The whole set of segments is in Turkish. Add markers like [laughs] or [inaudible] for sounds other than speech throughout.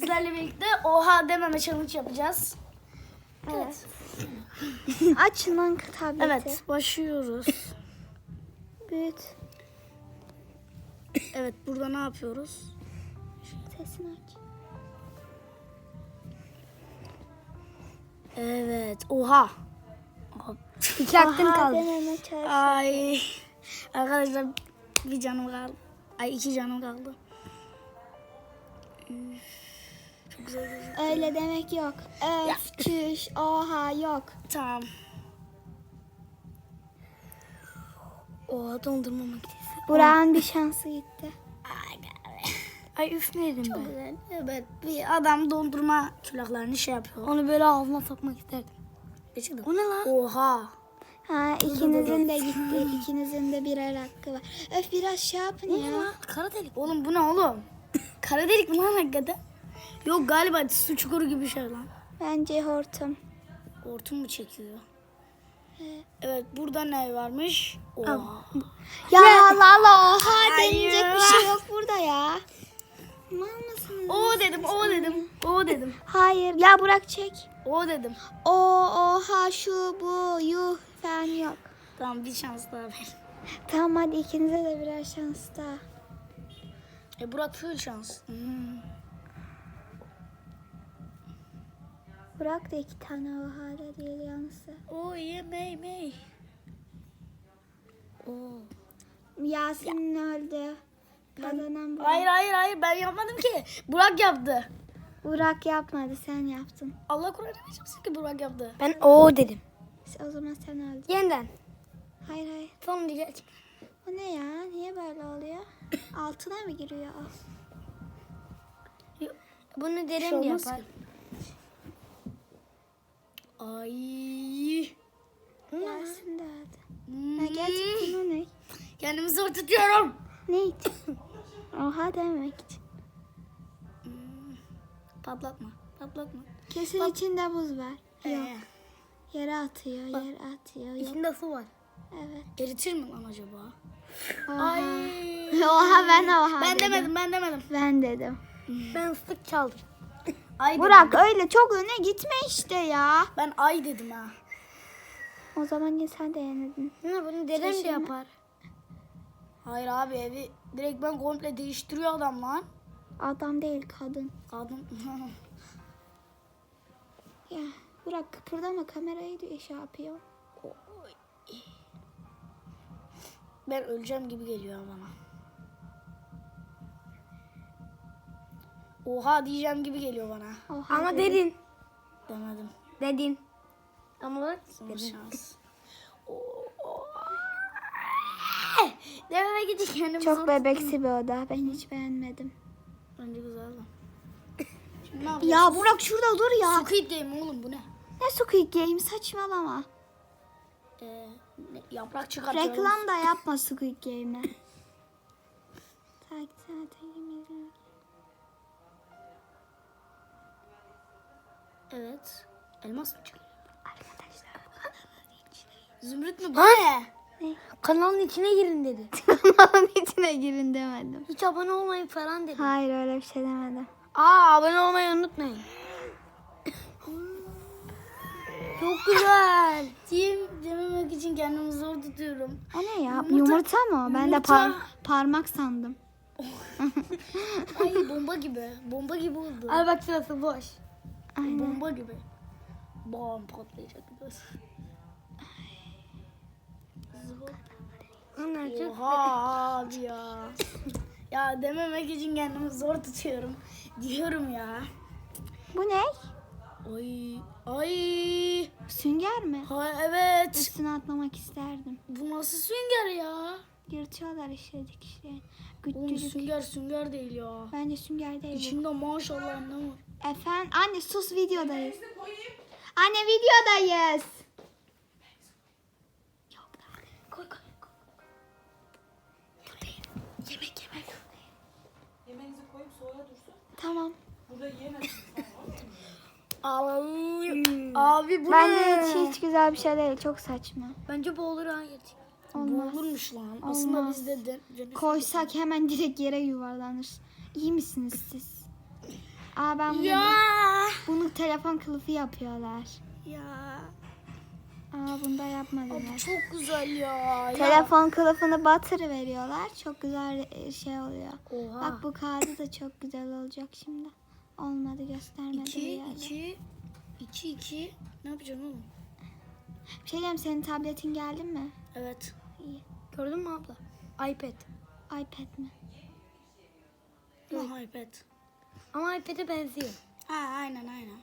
sizlerle birlikte oha dememe challenge yapacağız. Evet. Açın lan tableti. Evet, başlıyoruz. Büyüt. Evet, burada ne yapıyoruz? Sesini aç. Evet, oha. İki hakkın kaldı. Ay. Arkadaşlar bir canım kaldı. Ay iki canım kaldı. Üf. Öyle demek yok. Öf, çüş, oha yok. Tamam. Oha dondurma makinesi. Burak'ın bir şansı gitti. Ay, üfleyelim Çok ben. güzel. Evet bir adam dondurma külahlarını şey yapıyor. Onu böyle ağzına sokmak isterdim. Geçirdim. O ne lan? Oha. Ha ikinizin de gitti. İkinizin de birer hakkı var. Öf biraz şey yapın ya. Kara delik. Oğlum bu ne oğlum? [laughs] Kara delik mi lan hakikaten? Yok galiba su çukuru gibi bir şey lan. Bence hortum. Hortum mu çekiyor? Evet burada ne varmış? Oha. Ya lala oha Hayır. denilecek bir şey yok burada ya. Mal mısınız? O dedim, o dedim, o dedim, Hayır. Ya Burak çek. o dedim. O oha şu bu yuh falan yok. Tamam bir şans daha ver. Tamam hadi ikinize de birer şans daha. E Burak full şans. Hmm. Burak da iki tane oha da değil yalnız. O yemey mey. Oo. Yasin öldü. Kazanan Burak. Hayır hayır hayır ben yapmadım ki. Burak yaptı. Burak yapmadı sen yaptın. Allah Kur'an demeyeceksin ki Burak yaptı. Ben o dedim. O zaman sen öldün. Yeniden. Hayır hayır. Son diyecek. O ne ya? Niye böyle oluyor? Altına mı giriyor o? Bunu derin şey de olmaz yapar. ki. Ay. Yasin de öldü. Hmm. Ha, gerçekten o ne? Kendimi zor tutuyorum. Neydi? Oha demek için. Patlatma. Patlatma. Kesin içinde buz var. Yok. Ee, Yere atıyor, yere atıyor. Yok. İçinde su var. Evet. eritir mi lan acaba? Oha. Ay. [laughs] Oha ben oha Ben dedim. demedim ben demedim. Ben dedim. Ben ıslık çaldım. Ay Burak dedim. öyle çok öne gitme işte ya. Ben ay dedim ha. O zaman ya sen de yenildin. Ne bunu derin de yapar. Hayır abi evi direkt ben komple değiştiriyor adam lan. Adam değil kadın. Kadın. [laughs] Ya Burak kıpırdama kamerayı diye şey yapıyor. ben öleceğim gibi geliyor bana. Oha diyeceğim gibi geliyor bana. Oha Ama dedim. derin. Demedim. Dedin. Ama bak Son dedin. şans. [laughs] Dememe gidip kendimi Çok bebeksi bir oda. Ben hiç beğenmedim. Bence güzeldi. [laughs] Ya Burak şurada dur ya. Squid Game oğlum bu ne? Ne Squid Game saçmalama. Ee, ne- yaprak çıkartıyoruz. Reklam da yapma Squid Game'e. [laughs] Takip zaten yemedim. Evet. Elmas mı çıkıyor? Arkadaşlar Zümrüt mü bu ne? Kanalın içine girin dedi. [laughs] Kanalın içine girin demedim. Hiç abone olmayın falan dedi. Hayır öyle bir şey demedim. Aa abone olmayı unutmayın. Çok güzel. Diyem, dememek için kendimi zor tutuyorum. O ne ya? Yumurta- Yumurta, mı? Ben de yumurta. par- parmak sandım. [laughs] Ay bomba gibi. Bomba gibi oldu. Al bak şurası boş. Aynen. Bomba gibi. Bam patlayacak gibi. Onlar çok Oha abi ya. [laughs] ya dememek için kendimi zor tutuyorum. Diyorum ya. Bu ne? Ay ay. Sünger mi? Ha evet. Üstüne atlamak isterdim. Bu nasıl sünger ya? Yırtıyorlar işte dikişleri. Oğlum sünger sünger değil ya. Bence sünger değil bu. İçinde maşallah ne var? Efendim? Anne sus videodayız. Anne videodayız. Yok daha. Koy koy koy. Buradayım. Yemek yemek. Yemeğinizi koyup soğuğa dursun. Tamam. Burada yiyemezsiniz. Ay, abi bu Bence ne? hiç, hiç güzel bir şey değil. Çok saçma. Bence bu olur ha gerçekten. Olmaz. olurmuş lan. Aslında Olmaz. biz de, de, de- Koysak hemen direkt yere yuvarlanır. İyi misiniz siz? Aa ben bunu, Ya. bunu telefon kılıfı yapıyorlar. Ya. Aa bunda yapmadılar. Abi çok güzel ya. ya. Telefon kılıfını batırı veriyorlar. Çok güzel e, şey oluyor. Oha. Bak bu kağıdı da çok güzel olacak şimdi. Olmadı göstermedi. 2 yani. 2 2 2 ne yapacaksın oğlum? Bir şey diyeyim senin tabletin geldi mi? Evet. Gördün mü abla? iPad. iPad mi? Ne iPad? Ama iPad'e benziyor. Ha aynen aynen.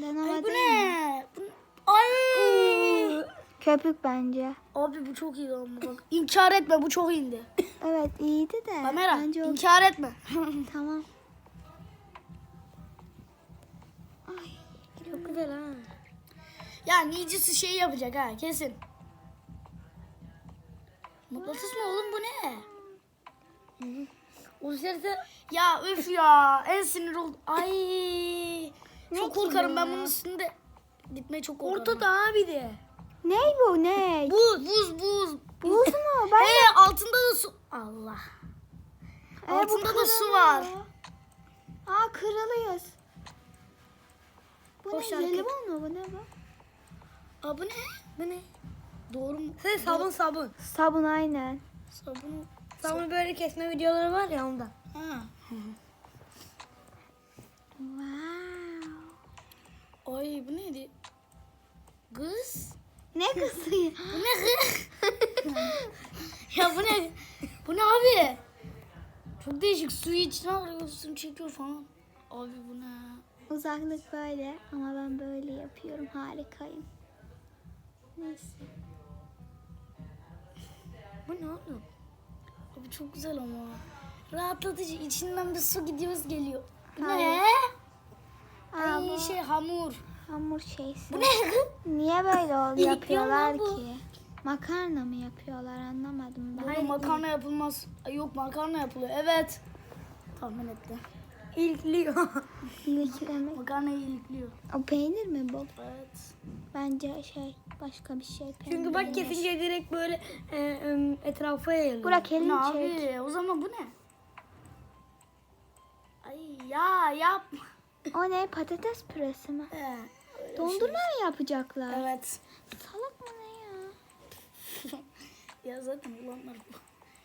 Lenovo Ay bu ne? Bu... Ay. Köpük bence. Abi bu çok iyi ama bak. İnkar etme bu çok iyiydi. Evet iyiydi de. Kamera Bence o... inkar etme. [laughs] Tamam. Çok güzel ha. ya nicisi şey yapacak ha kesin. Mıknatıs mı oğlum bu ne? O Ya öf ya en sinir oldu. Ay. Çok korkarım ben bunun üstünde gitmeye çok korkarım. ortada abi de. Ne bu ne? Buz buz buz. Buz mu? [laughs] Ben He altında da su. Allah. Ee, altında da su var. Aa kırılıyoruz. Bu Boş ne? Jelibon mu bu ne bu? Aa bu ne? Bu ne? Doğru mu? Sen sabun sabun. Sabun aynen. Sabun. Sabun böyle kesme videoları var ya ondan. Ha. Wow. Ay bu neydi? Kız. Ne kızı? Bu ne kız? ya bu ne? Bu ne abi? Çok değişik. Suyu içine alıyorsun çekiyor falan. Abi bu ne? Uzaklık böyle ama ben böyle yapıyorum. Harikayım. Neyse. Bu ne oğlum? Abi çok güzel ama. Rahatlatıcı. İçinden bir su gidiyoruz geliyor. Bu ne? Aa, Ay bu şey hamur. hamur şeysi. Bu ne? [laughs] Niye böyle ol İlikliyor yapıyorlar lan bu. ki? Makarna mı yapıyorlar anlamadım ben. Burada makarna yapılmaz. Ay yok makarna yapılıyor. Evet. Tahmin etti. İlkliyor. [laughs] İliklemek. Makarnayı ilikliyor. O peynir mi bu? Evet. Bence şey başka bir şey. Peynir. Çünkü bak kesince direkt böyle e, e, etrafa yayılıyor. Burak ne elini çek. abi? O zaman bu ne? Ay ya yapma. O ne? Patates püresi mi? Ee, Dondurma mı yapacaklar? evet. Salak mı ne ya? [laughs] Ya zaten olanlar bu.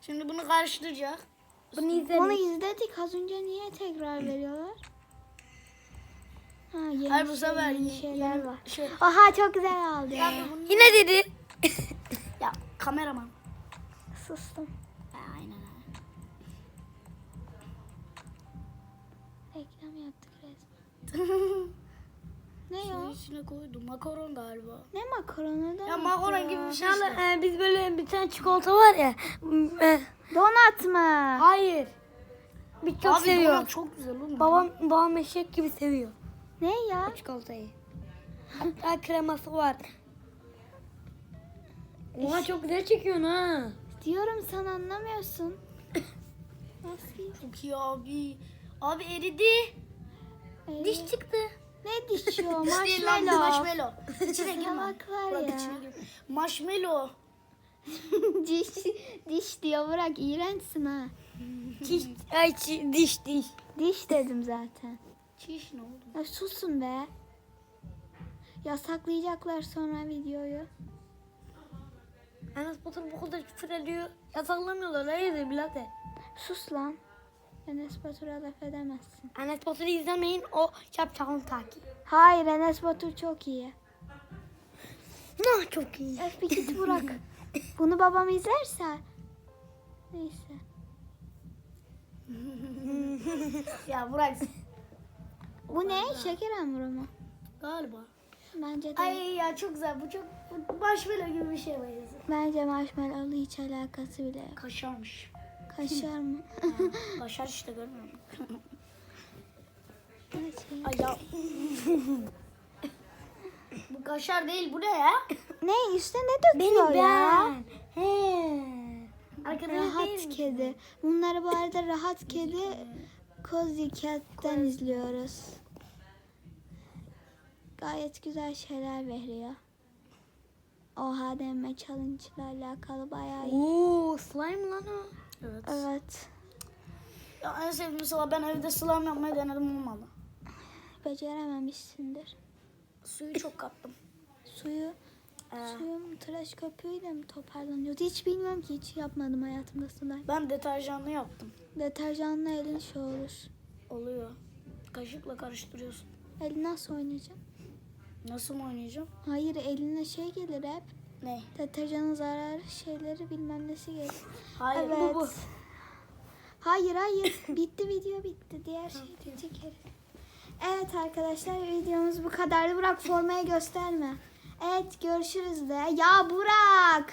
Şimdi bunu karıştıracak. Bunu izledik. Onu izledik az önce niye tekrar veriyorlar? Yeni, Hayır bu sefer yeni şeyler yeni- var. Şey, Oha çok güzel oldu. ya, bunu, Yine dedi. [laughs] ya kameraman. Sustum. Ha, aynen. Reklam yaptık [laughs] resmen. Ne Bunun ya? içine koydum. Makaron galiba. Ne makaronu da? Ya makaron gibi bir şey işte. e, biz böyle bir tane çikolata var ya. e, Donat mı? hayır. Biz çok Abi seviyoruz. donat çok güzel oğlum. Babam babam eşek gibi seviyor Ne ya? o çikolatayı. Hatta kreması var. Oha çok güzel çekiyorsun ha. Diyorum sen anlamıyorsun. [coughs] Nasıl? Çok iyi abi. Abi eridi. Ee, Diş çıktı. Ne dişi o? [laughs] Diş değil lan, Marshmallow. Marshmallow. İçine girme. Bırak ya. içine girme. Marshmallow. [laughs] diş, diş diyor bırak iğrençsin ha. Diş, ay, çi- diş diş. Diş dedim zaten. Çiş ne oldu? Ya susun be. Yasaklayacaklar sonra videoyu. Enes Batur bu kadar küfür ediyor. Yasaklamıyorlar. Hayırdır birader. Sus lan. Enes Batur'a laf edemezsin. Enes Batur'u izlemeyin. O şapşalını takip. Hayır Enes Batur çok iyi. Ne çok iyi. Öf bir git Burak. Bunu babam izlerse. Neyse. [laughs] Ya bırak. Bu ne? Şeker hamuru mu? Galiba. Bence de. Ay ya çok güzel. Bu çok bu marshmallow gibi bir şey benziyor. Bence marshmallow'la hiç alakası bile yok. Kaşarmış. Kaşar mı? Kaşar işte görmüyor musun? [laughs] Şey. Ay ya. [laughs] bu kaşar değil bu ne ya? ne üstüne ne döküyor ya? He. Arkadaş Rahat kedi. Bunları bu arada rahat kedi Cozy Cat'ten izliyoruz. Gayet güzel şeyler veriyor. Oha deme challenge ile alakalı bayağı iyi. Oo slime lan o. Evet. Evet. Ya en sevdiğim sıla ben evde slime yapmayı denedim olmadı. becerememişsindir. Suyu çok kattım. Suyu, suyum tıraş köpüğüyle mi toparlanıyordu? Hiç bilmiyorum ki hiç yapmadım hayatımda slime. ben deterjanlı yaptım. Deterjanla elin şey olur. Oluyor. Kaşıkla karıştırıyorsun. Elin nasıl oynayacağım? Nasıl mı oynayacağım? Hayır eline şey gelir hep. Ne? Deterjanın zararlı şeyleri bilmem nesi gelir. Hayır evet. bu bu. Hayır hayır. [laughs] bitti video bitti. Diğer şeyi çekeriz. Evet arkadaşlar videomuz bu kadardı. Burak formayı gösterme. Evet görüşürüz de. Ya Burak.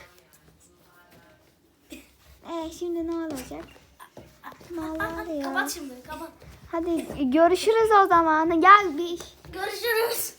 Evet şimdi ne olacak? Ne oluyor? Kapat şimdi kapat. Hadi görüşürüz o zaman. Gel bir. Görüşürüz.